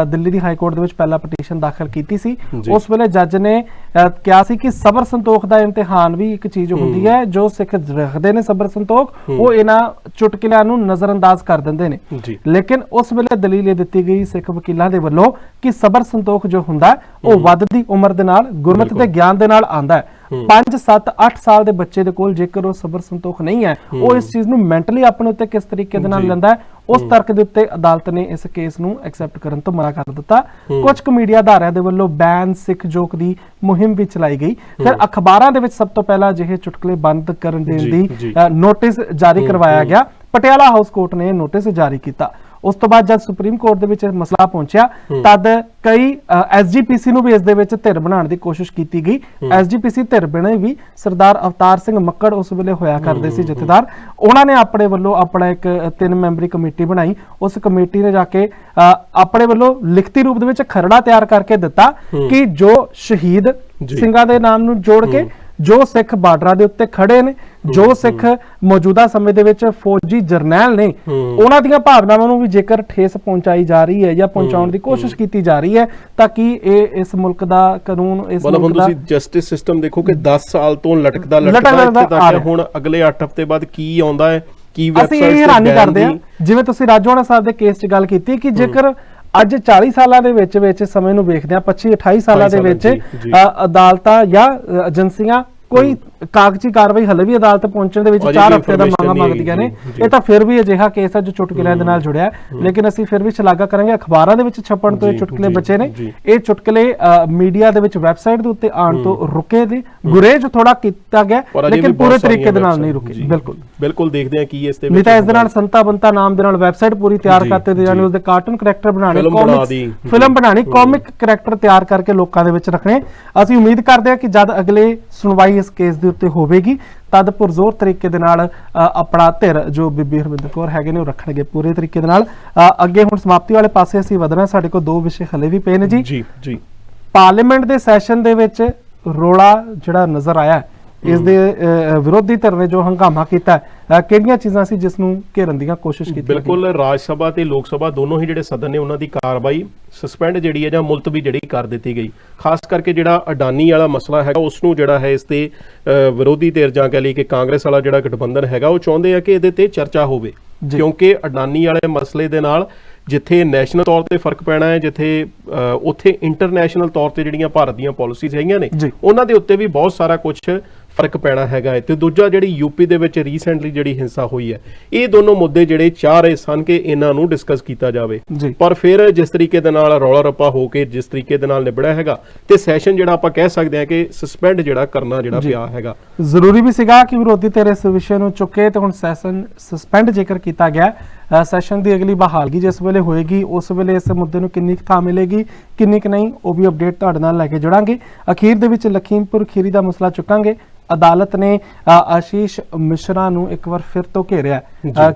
ਦਿੱਲੀ ਦੀ ਹਾਈ ਕੋਰਟ ਦੇ ਵਿੱਚ ਪਹਿਲਾ ਪਟੀਸ਼ਨ ਦਾਖਲ ਕੀਤੀ ਸੀ। ਉਸ ਵੇਲੇ ਜੱਜ ਨੇ ਕਿਹਾ ਸੀ ਕਿ ਸਬਰ ਸੰਤੋਖ ਦਾ ਇਮਤਿਹਾਨ ਵੀ ਇੱਕ ਚੀਜ਼ ਹੁੰਦੀ ਹੈ ਜੋ ਸਿੱਖ ਰੱਖਦੇ ਨੇ ਸਬਰ ਸੰਤੋਖ ਉਹ ਇਹਨਾਂ ਚੁਟਕਲਿਆਂ ਨੂੰ ਨਜ਼ਰਅੰਦਾਜ਼ ਕਰ ਦਿੰਦੇ ਨੇ। ਲੇਕਿਨ ਉਸ ਵੇਲੇ ਦਲੀਲ ਇਹ ਦਿੱਤੀ ਗਈ ਸਿੱਖ ਵਕੀਲਾਂ ਦੇ ਵੱਲੋਂ ਕਿ ਸਬਰ ਸੰਤੋਖ ਜੋ ਹੁੰਦਾ ਉਹ ਵੱਧਦੀ ਉਮਰ ਦੇ ਨਾਲ ਗੁਰਮਤ ਦੇ ਗਿਆਨ ਦੇ ਨਾਲ ਆਂਦਾ ਹੈ। 5 7 8 ਸਾਲ ਦੇ ਬੱਚੇ ਦੇ ਕੋਲ ਜੇਕਰ ਉਹ ਸਬਰ ਸੰਤੋਖ ਨਹੀਂ ਹੈ ਉਹ ਇਸ ਚੀਜ਼ ਨੂੰ ਮੈਂਟਲੀ ਆਪਣੇ ਉੱਤੇ ਕਿਸ ਤਰੀਕੇ ਦੇ ਨਾਲ। ਲੈਂਦਾ ਹੈ ਉਸ ਤਰਕ ਦੇ ਉੱਤੇ ਅਦਾਲਤ ਨੇ ਇਸ ਕੇਸ ਨੂੰ ਐਕਸੈਪਟ ਕਰਨ ਤੋਂ ਮਨਾ ਕਰ ਦਿੱਤਾ। ਕੁਝ ਕੁ ਮੀਡੀਆ ਅਦਾਰਿਆਂ ਦੇ ਵੱਲੋਂ ਬੈਨ ਸਿੱਖ ਜੋਕ ਦੀ ਮੁਹਿੰਮ ਵੀ ਚਲਾਈ ਗਈ। ਫਿਰ ਅਖਬਾਰਾਂ ਦੇ ਵਿੱਚ ਸਭ ਤੋਂ ਪਹਿਲਾਂ ਅਜਿਹੇ ਚੁਟਕਲੇ ਬੰਦ ਕਰਨ ਦੇਣ ਦੀ ਨੋਟਿਸ ਜਾਰੀ ਕਰਵਾਇਆ ਗਿਆ। ਪਟਿਆਲਾ ਹਾਊਸ ਕੋਰਟ ਨੇ ਨੋਟਿਸ ਜਾਰੀ ਕੀਤਾ। ਉਸ ਤੋਂ ਬਾਅਦ ਜਦ ਸੁਪਰੀਮ ਕੋਰਟ ਦੇ ਵਿੱਚ ਮਸਲਾ ਪਹੁੰਚਿਆ ਤਦ ਕਈ ਐਸਜੀਪੀਸੀ ਨੂੰ ਵੀ ਇਸ ਦੇ ਵਿੱਚ ਧਿਰ ਬਣਾਉਣ ਦੀ ਕੋਸ਼ਿਸ਼ ਕੀਤੀ ਗਈ। ਐਸਜੀਪੀਸੀ ਧਿਰ ਬਣੇ ਵੀ ਸਰਦਾਰ ਅਵਤਾਰ ਸਿੰਘ ਮੱਕੜ ਉਸ ਵੇਲੇ ਹੋਇਆ ਕਰਦੇ ਸੀ ਜਥੇਦਾਰ। ਉਹਨਾਂ ਨੇ ਆਪਣੇ ਵੱਲੋਂ ਆਪਣਾ ਇੱਕ ਤਿੰਨ ਮੈਂਬਰੀ ਕਮੇਟੀ ਬਣਾਈ। ਉਸ ਕਮੇਟੀ ਨੇ ਜਾ ਕੇ ਆਪਣੇ ਵੱਲੋਂ ਲਿਖਤੀ ਰੂਪ ਦੇ ਵਿੱਚ ਖਰੜਾ ਤਿਆਰ ਕਰਕੇ ਦਿੱਤਾ ਕਿ ਜੋ ਸ਼ਹੀਦ। ਸਿੰਘਾਂ ਦੇ ਨਾਮ ਨੂੰ ਜੋੜ ਕੇ ਜੋ ਸਿੱਖ ਬਾਰਡਰਾਂ ਦੇ ਉੱਤੇ ਖੜੇ ਨੇ ਜੋ ਸਿੱਖ ਮੌਜੂਦਾ ਸਮੇਂ ਦੇ ਵਿੱਚ ਫੌਜੀ ਜਰਨੈਲ ਨੇ ਉਹਨਾਂ ਦੀਆਂ ਭਾਵਨਾਵਾਂ ਨੂੰ ਵੀ ਜੇਕਰ ਠੇਸ ਪਹੁੰਚਾਈ ਜਾ ਰਹੀ ਹੈ ਜਾਂ ਪਹੁੰਚਾਉਣ ਦੀ ਕੋਸ਼ਿਸ਼ ਕੀਤੀ ਜਾ ਰਹੀ ਹੈ ਤਾਂ ਕਿ ਇਹ ਇਸ ਮੁਲਕ ਦਾ ਕਾਨੂੰਨ ਇਸ ਮੁਲਕ ਦਾ ਤੁਸੀਂ ਜਸਟਿਸ ਸਿਸਟਮ ਦੇਖੋ ਕਿ 10 ਸਾਲ ਤੋਂ ਲਟਕਦਾ ਲਟਕਦਾ ਆ। ਹੁਣ ਅਗਲੇ 8 ਹਫ਼ਤੇ ਬਾਅਦ ਕੀ ਆਉਂਦਾ ਹੈ ਕੀ ਅਸੀਂ websites ਇਹ ਤੇ ਹੈਰਾਨੀ ਕਰਦੇ ਹਾਂ। ਦੀ- ਜਿਵੇਂ ਤੁਸੀਂ ਰਾਜੋਆਣਾ ਸਾਹਿਬ ਦੇ ਕੇਸ 'ਚ ਗੱਲ ਕੀਤੀ ਕਿ ਜੇਕਰ ਅੱਜ 40 ਸਾਲਾਂ ਦੇ ਵਿੱਚ ਵਿੱਚ ਸਮੇਂ ਨੂੰ ਵੇਖਦੇ ਆ 25 28 ਸਾਲਾਂ ਦੇ ਵਿੱਚ ਅਦਾਲਤਾਂ ਜਾਂ ਏਜੰਸੀਆਂ ਕੋਈ ਕਾਗਜ਼ੀ ਕਾਰਵਾਈ ਹਲੇ ਵੀ ਅਦਾਲਤ ਪਹੁੰਚਣ ਦੇ ਵਿੱਚ ਅਜੇ 4 ਵੀ ਹਫ਼ਤੇ ਦਾ ਨਹੀਂ ਮੰਗਦੀਆਂ ਨੇ। ਇਹ ਤਾਂ ਫਿਰ ਵੀ ਅਜਿਹਾ ਕੇਸ ਹੈ ਜੋ ਚੁਟਕਲਿਆਂ ਦੇ ਨਾਲ ਜੁੜਿਆ ਲੇਕਿਨ ਅਸੀਂ ਫਿਰ ਵੀ ਸ਼ਲਾਘਾ ਕਰਾਂਗੇ। ਅਖਬਾਰਾਂ ਦੇ ਵਿੱਚ ਛਪਣ ਤੋਂ ਇਹ ਚੁਟਕਲੇ ਬਚੇ ਨੇ। ਇਹ ਚੁਟਕਲੇ ਮੀਡੀਆ ਦੇ ਵਿੱਚ ਵੈਬਸਾਈਟ ਦੇ ਉੱਤੇ ਆਉਣ ਤੋਂ ਰੁਕੇ ਨੇ। ਗੁਰੇਜ ਥੋੜਾ ਕੀਤਾ ਗਿਆ ਲੇਕਿਨ ਪੂਰੇ ਤਰੀਕੇ ਦੇ ਨਾਲ ਨਹੀਂ ਰੁਕੇ। ਬਿਲਕੁਲ। ਬਿਲਕੁਲ ਦੇਖਦੇ ਹਾਂ ਕੀ ਇਸ ਤੇ ਨਹੀਂ ਤਾਂ ਇਸ ਦੇ ਨਾਲ ਸੰਤਾ ਬੰਤਾ ਨਾਮ ਦੇ ਨਾਲ ਵੈਬਸਾਈਟ ਪੂਰੀ ਤਿਆਰ ਕਰਤੇ ਦੇ ਜਾਣੇ। ਉਸਦੇ ਕਾਰਟੂਨ ਕੈਰੈਕਟਰ ਬਣਾਣੇ ਦੀ। ਫਿਲਮ ਬਣਾਣੀ ਕਾਮਿਕ ਕੈਰੈਕਟਰ ਤਿਆਰ ਕਰਕੇ ਲੋਕਾਂ ਦੇ ਵਿੱਚ ਰੱਖਣੇ। ਅਸੀਂ ਉਮੀਦ ਕਰਦੇ ਹਾਂ ਕਿ ਜਦ ਅਗਲੇ ਸੁਣਵਾਈ ਇਸ ਕੇਸ ਦੇ ਉੱਤੇ ਹੋਵੇਗੀ ਤਦ ਪੁਰਜ਼ੋਰ ਤਰੀਕੇ ਦੇ ਨਾਲ ਆਪਣਾ ਧਿਰ ਜੋ ਬੀਬੀ ਹਰਵਿੰਦਰ ਕੌਰ ਹੈਗੇ ਨੇ ਉਹ ਰੱਖਣਗੇ ਪੂਰੇ ਤਰੀਕੇ ਦੇ ਨਾਲ। ਅੱਗੇ ਹੁਣ ਸਮਾਪਤੀ ਵਾਲੇ ਪਾਸੇ ਅਸੀਂ ਵਧਣਾ ਸਾਡੇ ਕੋਲ ਦੋ ਵਿਸ਼ੇ ਹਲੇ ਵੀ ਪਏ ਨੇ ਜੀ। ਜੀ ਜੀ। ਪਾਰਲੀਮੈਂਟ ਦੇ ਸੈਸ਼ਨ ਦੇ ਵਿੱਚ ਰੋਲਾ ਜਿਹੜਾ ਨਜ਼ਰ ਆਇਆ ਹੈ, ਇਸ ਦੇ ਵਿਰੋਧੀ ਧਿਰ ਨੇ ਜੋ ਹੰਗਾਮਾ ਕੀਤਾ ਕਿਹੜੀਆਂ ਚੀਜ਼ਾਂ ਸੀ ਜਿਸ ਨੂੰ ਘੇਰਨ ਦੀਆਂ ਕੋਸ਼ਿਸ਼ ਕੀਤੀ ਬਿਲਕੁਲ ਰਾਜ ਸਭਾ ਤੇ ਲੋਕ ਸਭਾ ਦੋਨੋਂ ਹੀ ਜਿਹੜੇ ਸਦਨ ਨੇ ਉਹਨਾਂ ਦੀ ਕਾਰਵਾਈ ਸਸਪੈਂਡ ਜਿਹੜੀ ਹੈ ਜਾਂ ਮੁਲਤਵੀ ਜਿਹੜੀ ਕਰ ਦਿੱਤੀ ਗਈ ਖਾਸ ਕਰਕੇ ਜਿਹੜਾ ਅਡਾਨੀ ਵਾਲਾ ਮਸਲਾ ਹੈਗਾ ਉਸ ਨੂੰ ਜਿਹੜਾ ਹੈ ਇਸ ਤੇ ਵਿਰੋਧੀ ਧਿਰ ਜਾਂ ਕਹ ਲਈ ਕਿ ਕਾਂਗਰਸ ਵਾਲਾ ਜਿਹੜਾ ਗਠਬੰਧਨ ਹੈਗਾ ਉਹ ਚਾਹੁੰਦੇ ਆ ਕਿ ਇਹਦੇ ਤੇ ਚਰਚਾ ਹੋਵੇ। ਕਿਉਂਕਿ ਅਡਾਨੀ ਵਾਲੇ ਮਸਲੇ ਦੇ ਨਾਲ ਜਿੱਥੇ ਨੈਸ਼ਨਲ ਤੌਰ ਤੇ ਫ਼ਰਕ ਪੈਣਾ ਹੈ ਜਿੱਥੇ ਉੱਥੇ ਇੰਟਰਨੈਸ਼ਨਲ ਤੌਰ ਤੇ ਜਿਹੜੀਆਂ ਭਾਰਤ ਦੀਆਂ ਪਾਲਿਸੀਜ਼ ਹੈਗੀਆਂ ਨੇ। ਉਹਨਾਂ ਦੇ ਉੱਤੇ ਵੀ ਬਹੁਤ ਸਾਰਾ ਕੁਝ ਫ਼ਰਕ ਪੈਣਾ ਹੈਗਾ ਹੈ ਤੇ ਦੂਜਾ ਜਿਹੜੀ ਯੂਪੀ ਦੇ ਵਿੱਚ ਰੀਸੈਂਟਲੀ ਜਿਹੜੀ ਹਿੰਸਾ ਹੋਈ ਹੈ ਇਹ ਦੋਨੋਂ ਮੁੱਦੇ ਜਿਹੜੇ ਚਾਹ ਰਹੇ ਸਨ ਕਿ ਇਹਨਾਂ ਨੂੰ ਡਿਸਕਸ ਕੀਤਾ ਜਾਵੇ। ਪਰ ਫਿਰ ਜਿਸ ਤਰੀਕੇ ਦੇ ਨਾਲ ਰੌਲਾ ਰੱਪਾ ਹੋ ਕੇ ਜਿਸ ਤਰੀਕੇ ਦੇ ਨਾਲ ਨਿਬੜਿਆ ਹੈਗਾ ਤੇ ਸੈਸ਼ਨ ਜਿਹੜਾ ਆਪਾਂ ਕਹਿ ਸਕਦੇ ਹਾਂ ਕਿ ਸਸਪੈਂਡ ਜਿਹੜਾ ਕਰਨਾ ਜਿਹੜਾ। ਪਿਆ ਹੈਗਾ ਜ਼ਰੂਰੀ ਵੀ ਸੀਗਾ ਕਿ ਵਿਰੋਧੀ ਧਿਰ ਇਸ ਵਿਸ਼ੇ ਨੂੰ ਚੁੱਕੇ ਤੇ ਹੁਣ ਸੈਸ਼ਨ ਸਸਪੈਂਡ ਜੇਕਰ ਕੀਤਾ ਗਿਆ ਸੈਸ਼ਨ ਦੀ ਅਗਲੀ ਬਹਾਲਗੀ ਜਿਸ ਵੇਲੇ ਹੋਏਗੀ ਉਸ ਵੇਲੇ ਇਸ ਮੁੱਦੇ ਨੂੰ ਕਿੰਨੀ ਥਾਂ ਮਿਲੇਗੀ ਕਿੰਨੀ ਕੁ ਨਹੀਂ ਉਹ ਵੀ ਅਪਡੇਟ ਤੁਹਾਡੇ ਨਾਲ ਲੈ ਕੇ ਜੁੜਾਂਗੇ। ਅਖੀਰ ਦੇ ਵਿੱਚ ਲਖੀਮਪੁਰ ਖੀਰੀ ਦਾ ਮਸਲਾ ਚੁੱਕਾਂਗੇ। ਅਦਾਲਤ ਨੇ ਆਸ਼ੀਸ਼ ਮਿਸ਼ਰਾ ਨੂੰ ਇੱਕ ਵਾਰ ਫਿਰ ਤੋਂ ਘੇਰਿਆ।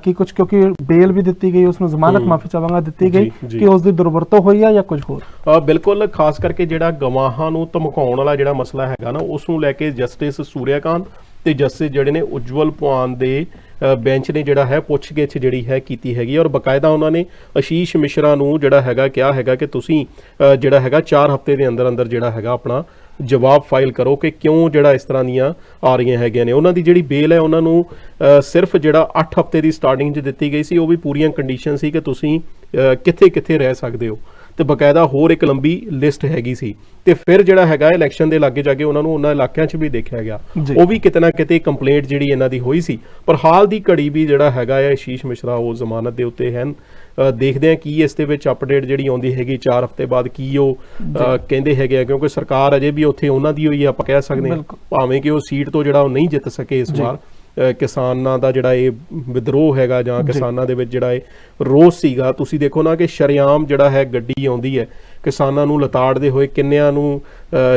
ਕਿ ਕੁਝ ਕਿਉਂਕਿ ਬੇਲ ਵੀ ਦਿੱਤੀ ਗਈ ਉਸ ਨੂੰ ਜ਼ਮਾਨਤ ਮਾਫੀ ਚਾਹਾਂਗਾ ਦਿੱਤੀ ਗਈ। ਕਿ ਉਸ ਦੀ ਦੁਰਵਰਤੋਂ ਹੋਈ ਹੈ ਜਾਂ ਕੁਝ ਹੋਰ? ਬਿਲਕੁਲ ਖਾਸ ਕਰਕੇ ਜਿਹੜਾ ਗਵਾਹਾਂ ਨੂੰ ਧਮਕਾਉਣ ਵਾਲਾ ਜਿਹੜਾ ਮਸਲਾ ਹੈਗਾ ਨਾ ਉਸ ਨੂੰ ਲੈ ਕੇ ਜਸਟਿਸ ਸੂਰਿਆਕਾਂਤ ਤੇ ਜਸਟਿਸ ਜਿਹੜੇ ਨੇ ਉਜਵਲ ਪੁਆਨ ਦੇ ਬੈਂਚ ਨੇ ਜਿਹੜਾ ਹੈ, ਪੁੱਛਗਿੱਛ ਜਿਹੜੀ ਹੈ ਕੀਤੀ ਹੈਗੀ ਔਰ ਬਕਾਇਦਾ ਉਹਨਾਂ ਨੇ ਆਸ਼ੀਸ਼ ਮਿਸ਼ਰਾ ਨੂੰ ਜਿਹੜਾ ਹੈਗਾ, ਕਿਹਾ ਹੈਗਾ ਕਿ ਤੁਸੀਂ ਜਿਹੜਾ ਹੈਗਾ 4 ਹਫ਼ਤੇ ਦੇ ਅੰਦਰ ਅੰਦਰ ਜਿਹੜਾ ਹੈਗਾ, ਆਪਣਾ ਜਵਾਬ ਫਾਈਲ ਕਰੋ ਕਿ ਕਿਉਂ ਜਿਹੜਾ ਇਸ ਤਰ੍ਹਾਂ ਦੀਆਂ ਆ ਰਹੀਆਂ ਹੈਗੀਆਂ ਨੇ। ਉਹਨਾਂ ਦੀ ਜਿਹੜੀ ਬੇਲ ਹੈ, ਉਹਨਾਂ ਨੂੰ ਸਿਰਫ ਜਿਹੜਾ 8 ਹਫ਼ਤੇ ਦੀ ਸਟਾਰਟਿੰਗ 'ਚ ਦਿੱਤੀ ਗਈ ਸੀ, ਉਹ ਵੀ ਪੂਰੀਆਂ ਕੰਡੀਸ਼ਨ ਸੀ ਕਿ ਤੁਸੀਂ ਕਿੱਥੇ ਕਿੱਥੇ ਰਹਿ ਸਕਦੇ ਹੋ। ਤੇ ਬਕਾਇਦਾ ਹੋਰ ਇੱਕ ਲੰਬੀ ਲਿਸਟ ਹੈਗੀ ਸੀ। ਤੇ ਫਿਰ ਜਿਹੜਾ ਹੈਗਾ ਇਲੈਕਸ਼ਨ ਦੇ ਲਾਗੇ ਜਾ ਕੇ ਉਹਨਾਂ ਨੂੰ ਉਹਨਾਂ ਇਲਾਕਿਆਂ 'ਚ ਵੀ ਦੇਖਿਆ ਗਿਆ। ਉਹ ਵੀ ਕਿਤੇ ਨਾ ਕਿਤੇ ਕੰਪਲੇਂਟ ਜਿਹੜੀ ਇਹਨਾਂ ਦੀ ਹੋਈ ਸੀ। ਪਰ ਹਾਲ ਦੀ ਘੜੀ ਵੀ ਜਿਹੜਾ ਹੈਗਾ ਹੈ ਸ਼ੀਸ਼ ਮਿਸ਼ਰਾ ਉਹ ਜ਼ਮਾਨਤ ਦੇ ਉੱਤੇ ਹਨ। ਦੇਖਦੇ ਆ ਕੀ ਇਸ ਦੇ ਵਿੱਚ ਅਪਡੇਟ ਜਿਹੜੀ ਆਉਂਦੀ ਹੈਗੀ 4 ਹਫ਼ਤੇ ਬਾਅਦ ਕੀ ਉਹ ਕਹਿੰਦੇ ਹੈਗੇ ਆ। ਕਿਉਂਕਿ ਸਰਕਾਰ ਅਜੇ ਵੀ ਉੱਥੇ ਉਹਨਾਂ ਦੀ ਹੋਈ ਆ ਆਪਾਂ ਕਹਿ ਸਕਦੇ ਹਾਂ। ਭਾਵੇਂ ਕਿ ਉਹ ਸੀਟ ਤੋਂ ਜਿਹੜਾ ਉਹ ਨਹੀਂ ਜਿੱਤ ਸਕੇ ਇਸ। ਵਾਰ। ਕਿਸਾਨਾਂ ਦਾ ਜਿਹੜਾ ਇਹ ਵਿਦਰੋਹ ਹੈਗਾ ਜਾਂ। ਕਿਸਾਨਾਂ ਦੇ ਵਿੱਚ ਜਿਹੜਾ ਇਹ ਰੋਸ ਸੀਗਾ ਤੁਸੀਂ ਦੇਖੋ ਨਾ ਕਿ ਸ਼ਰੇਆਮ ਜਿਹੜਾ ਹੈ ਗੱਡੀ ਆਉਂਦੀ ਹੈ ਕਿਸਾਨਾਂ ਨੂੰ ਲਤਾੜਦੇ ਹੋਏ ਕਿੰਨਿਆਂ ਨੂੰ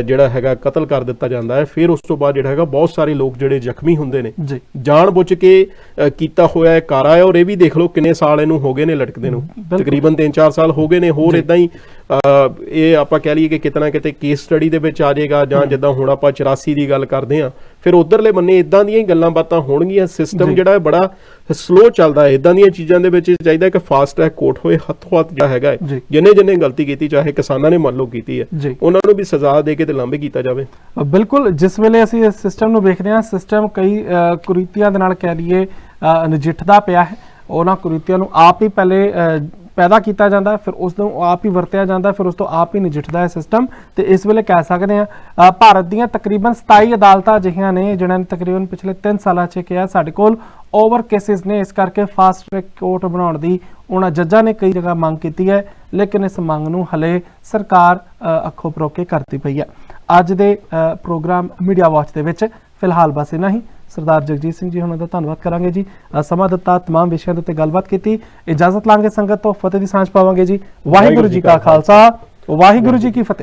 ਜਿਹੜਾ ਹੈਗਾ ਕਤਲ ਕਰ ਦਿੱਤਾ ਜਾਂਦਾ ਹੈ। ਫਿਰ ਉਸ ਤੋਂ ਬਾਅਦ ਜਿਹੜਾ ਹੈਗਾ ਬਹੁਤ ਸਾਰੇ ਲੋਕ ਜਿਹੜੇ ਜ਼ਖਮੀ ਹੁੰਦੇ ਨੇ। ਜਾਣ ਬੁੱਝ ਕੇ ਕੀਤਾ ਹੋਇਆ ਇਹ ਕਾਰਾ ਹੈ ਔਰ ਇਹ ਵੀ ਦੇਖ ਲਓ ਕਿੰਨੇ ਸਾਲ ਇਹਨੂੰ ਹੋ ਗਏ ਨੇ ਲਟਕਦੇ ਨੂੰ। ਤਕਰੀਬਨ 3-4 ਸਾਲ ਹੋ ਗਏ ਨੇ। ਹੋਰ ਇਦਾਂ ਹੀ ਇਹ ਆਪਾਂ ਕਹਿ ਲਈਏ ਕਿ ਕਿਤਨਾ ਕਿਤੇ ਕੇਸ ਸਟੱਡੀ ਦੇ ਵਿੱਚ ਆ ਜਾਏਗਾ ਜਾਂ ਜਿੱਦਾਂ ਹੁਣ ਆਪਾਂ 84 ਦੀ ਗੱਲ ਕਰਦੇ ਆ ਫਿਰ ਉਧਰਲੇ ਬੰਨੇ ਇਦਾਂ ਦੀਆਂ ਹੀ ਗੱਲਾਂ ਬਾਤਾਂ ਹੋਣਗੀਆਂ। ਸਿਸਟਮ। ਜਿਹੜਾ ਹੈ ਬੜਾ ਸਲੋ ਚੱਲਦਾ ਹੈ। ਇਦਾਂ ਦੀਆਂ ਚੀਜ਼ਾਂ ਦੇ ਵਿੱਚ ਚਾਹੀਦਾ ਕਿ ਫਾਸਟ ਟਰੈਕ ਕੋਰਟ ਹੋਏ ਹੱਥੋਂ ਹੱਥ ਜਿਹੜਾ ਹੈਗਾ ਹੈ। ਜਿੰਨੇ ਜਿੰਨੇ ਗਲਤੀ ਕੀਤੀ ਚਾਹੇ ਚਾਹੇ ਕਿਸਾਨਾਂ ਨੇ ਮੰਨ ਲਓ ਕੀਤੀ ਹੈ। ਉਹਨਾਂ ਨੂੰ ਵੀ ਸਜ਼ਾ ਦੇ ਕੇ ਤੇ ਲਾਂਭੇ ਕੀਤਾ ਜਾਵੇ। ਬਿਲਕੁਲ ਜਿਸ ਵੇਲੇ ਅਸੀਂ ਇਸ ਸਿਸਟਮ ਨੂੰ ਵੇਖਦੇ ਹਾਂ ਸਿਸਟਮ ਕਈ ਕੁਰੀਤੀਆਂ ਦੇ ਨਾਲ ਕਹਿ ਲਈਏ ਨਜਿੱਠਦਾ ਪਿਆ ਹੈ। ਉਹਨਾਂ ਕੁਰੀਤੀਆਂ ਨੂੰ ਆਪ ਹੀ ਪਹਿਲੇ ਪੈਦਾ ਕੀਤਾ ਜਾਂਦਾ ਫਿਰ ਉਸ ਨੂੰ ਆਪ ਹੀ ਵਰਤਿਆ ਜਾਂਦਾ ਫਿਰ ਉਸ ਤੋਂ ਆਪ ਹੀ ਨਜਿੱਠਦਾ ਹੈ ਸਿਸਟਮ ਤੇ ਇਸ ਵੇਲੇ ਕਹਿ ਸਕਦੇ ਹਾਂ ਅ, ਭਾਰਤ ਦੀਆਂ ਤਕਰੀਬਨ 27 ਅਦਾਲਤਾਂ ਅਜਿਹੀਆਂ ਨੇ ਜਿਨ੍ਹਾਂ ਨੇ ਤਕਰੀਬਨ ਪਿਛਲੇ 3 ਸਾਲਾਂ 'ਚ ਕਿਹਾ ਸਾਡੇ ਕੋਲ ਓਵਰ ਕੇਸਿਸ ਨੇ। ਇਸ ਕਰਕੇ ਫਾਸਟ ਟਰੈਕ ਕੋਰਟ ਬਣਾਉਣ ਦੀ ਉਹਨਾਂ ਜੱਜਾਂ ਨੇ ਕਈ ਜਗ੍ਹਾ ਮੰਗ ਕੀਤੀ ਹੈ। ਲੇਕਿਨ ਇਸ ਮੰਗ ਨੂੰ ਹਲੇ ਸਰਕਾਰ ਅ, ਅੱਖੋਂ ਪਰੋਕੇ ਕਰਦੀ ਪਈ ਹੈ ਅੱਜ ਦੇ ਅ, ਪ੍ਰੋਗਰਾਮ ਮੀਡੀਆ ਵਾਚ ਦੇ ਵਿੱਚ ਫਿਲਹਾਲ ਬਸ ਇੰਨਾ ਹੀ ਸਰਦਾਰ ਜਗਜੀਤ ਸਿੰਘ ਜੀ ਉਹਨਾਂ ਦਾ ਧੰਨਵਾਦ ਕਰਾਂਗੇ ਜੀ ਅ, ਸਮਾਂ ਦਿੱਤਾ तमाम ਵਿਸ਼ਿਆਂ ਦੇ ਉੱਤੇ ਗੱਲਬਾਤ ਕੀਤੀ ਇਜਾਜ਼ਤ ਲਾਂਗੇ ਸੰਗਤ ਤੋਂ ਫਤਿਹ ਦੀ ਸਾਂਝ ਪਾਵਾਂਗੇ ਜੀ ਵਾਹਿਗੁਰੂ ਜੀ ਕਾ ਖਾਲਸਾ ਵਾਹਿਗੁਰੂ ਜੀ ਕੀ ਫਤਿਹ